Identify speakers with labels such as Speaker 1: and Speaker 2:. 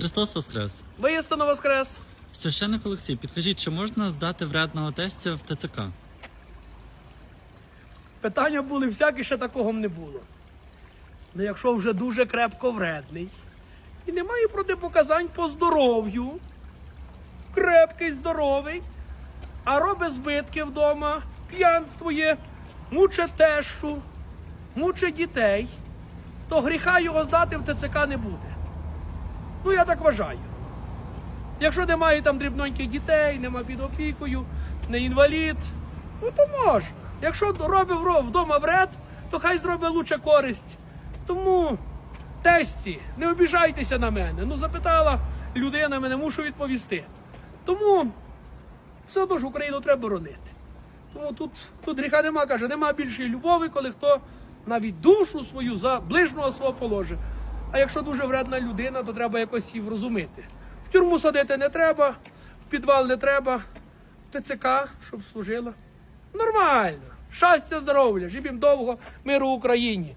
Speaker 1: Христос Воскрес!
Speaker 2: Виїстину воскрес.
Speaker 1: Священник Олексій, підкажіть, чи можна здати вредного тестя в ТЦК?
Speaker 2: Питання були всякі, ще такого не було. Ну, якщо вже дуже крепко вредний і немає протипоказань по здоров'ю, крепкий, здоровий, а робить збитки вдома, п'янствує, мучить тещу, мучить дітей, то гріха його здати в ТЦК не буде. Ну, я так вважаю. Якщо немає там дрібненьких дітей, нема під опікою, не інвалід, ну то можна. Якщо робить вдома вред, то хай зробить лучше користь. Тому тесті, не обіжайтеся на мене. Ну запитала людина, мене мушу відповісти. Тому все одно ж Україну треба боронити. Тому тут, тут гріха нема, каже, нема більшої любові, коли хто навіть душу свою за ближнього свого положить. А якщо дуже вредна людина, то треба якось її врозумити. В тюрму садити не треба, в підвал не треба, в ТЦК, щоб служила. Нормально. Щастя, здоров'я, живім довго, миру Україні.